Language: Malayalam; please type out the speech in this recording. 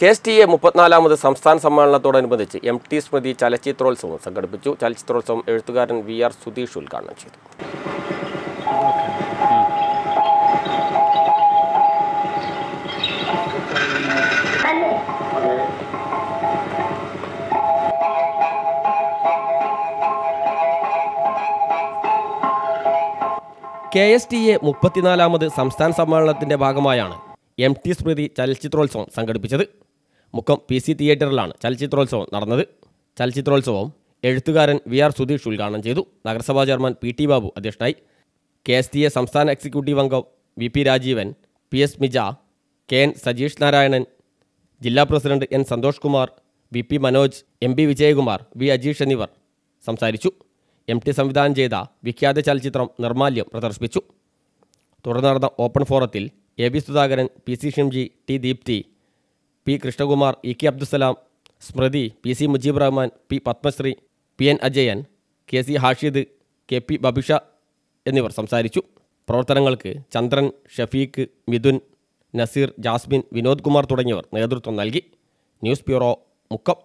കെ എസ് ടി എ മുപ്പത്തിനാലാമത് സംസ്ഥാന സമ്മേളനത്തോടനുബന്ധിച്ച് എം ടി സ്മൃതി ചലച്ചിത്രോത്സവം സംഘടിപ്പിച്ചു. ചലച്ചിത്രോത്സവം എഴുത്തുകാരൻ വി ആർ സുധീഷ് ഉദ്ഘാടനം ചെയ്തു. കെ എസ് ടി എ മുപ്പത്തിനാലാമത് സംസ്ഥാന സമ്മേളനത്തിന്റെ ഭാഗമായാണ് എം ടി സ്മൃതി ചലച്ചിത്രോത്സവം സംഘടിപ്പിച്ചത്. മുക്കം പി സി തിയേറ്ററിലാണ് ചലച്ചിത്രോത്സവം നടന്നത്. ചലച്ചിത്രോത്സവം എഴുത്തുകാരൻ വി ആർ സുധീഷ് ഉദ്ഘാടനം ചെയ്തു. നഗരസഭാ ചെയർമാൻ പി ടി ബാബു അധ്യക്ഷനായി. കെ എസ് ടി എ സംസ്ഥാന എക്സിക്യൂട്ടീവ് അംഗം V P Rajeevan P S Mija K N Sajeesh Narayanan ജില്ലാ president N Santhosh Kumar V P Manoj M P Vijayakumar V Ajeesh എന്നിവർ സംസാരിച്ചു. എം ടി സംവിധാനം ചെയ്ത വിഖ്യാത ചലച്ചിത്രം നിർമാല്യം പ്രദർശിപ്പിച്ചു. തുടർന്ന് നടന്ന ഓപ്പൺ ഫോറത്തിൽ A B Sudhakaran P C Shimji T Deepthi P Krishnakumar E K Abdussalam Smrithi P C Mujeeb Rahman P Padmasree P N Ajayan K C Hashid K P Babisha എന്നിവർ സംസാരിച്ചു. പ്രവർത്തനങ്ങൾക്ക് ചന്ദ്രൻ ഷഫീഖ് മിഥുൻ നസീർ ജാസ്മിൻ വിനോദ് കുമാർ തുടങ്ങിയവർ നേതൃത്വം നൽകി. News bureau Mukkam.